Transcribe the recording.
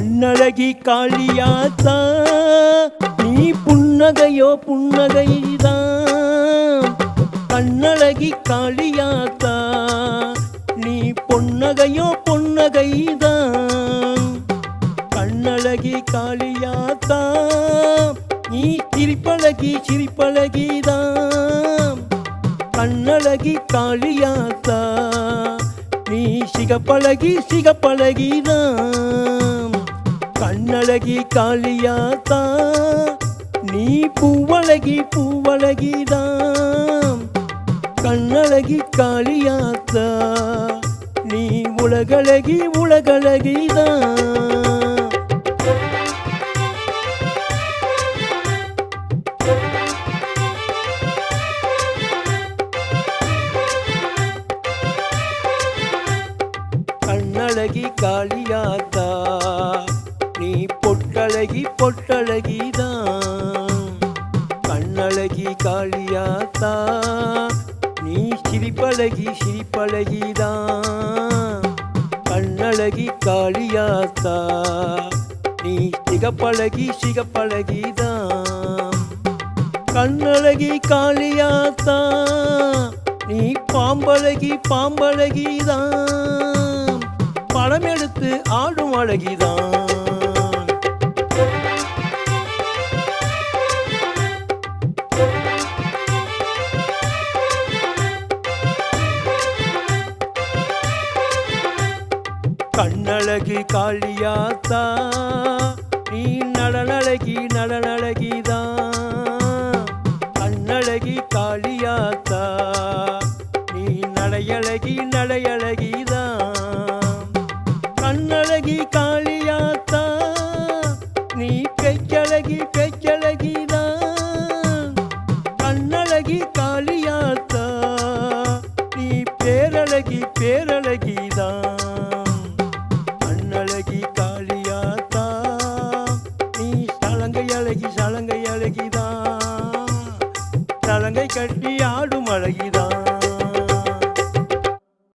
கண்ணழகி காளியாத்தா நீ புன்னகையோ புன்னகைதான் கண்ணழகி காளியாத்தா நீ பொன்னகையோ பொன்னகைதான் கண்ணழகி காளியாத்தா நீ சிரிப்பழகி சிரிப்பழகிதான் கண்ணழகி காளியாத்தா நீ சிகப்பழகி சிகப்பழகிதான் கண்ணழகி காளியாத்தா நீ பூவழகி பூவழகிதான். கண்ணழகி காளியாத்தா நீ உலகழகி உலகழகிதான். கண்ணழகி காளியாத்தா பொட்டழகி பொட்டழகிதான். கண்ணழகி காளியாத்தா நீ சிரிப்பழகி சிரிப்பழகிதான். கண்ணழகி காளியாத்தா நீ சிகப்பழகி சிகப்பழகிதான். கண்ணழகி காளியாத்தா நீ பாம்பழகி பாம்பழகிதான். படம் எடுத்து ஆடும் அழகிதான். கண்ணழகி காளியாத்தா. நீ நடனழகி நடனழகிதான் கண்ணழகி காளியாத்தா. நீ நடையழகி நடையழகிதான் கண்ணழகி காளியாத்தா. நீ பெச்சழகி பெச்சழகிதான் கண்ணழகி காளியாத்தா. நீ பேரழகி பேரழகிதான் அழகி சலங்கை அழகிதான் சலங்கை கட்டி ஆடும் அழகிதான்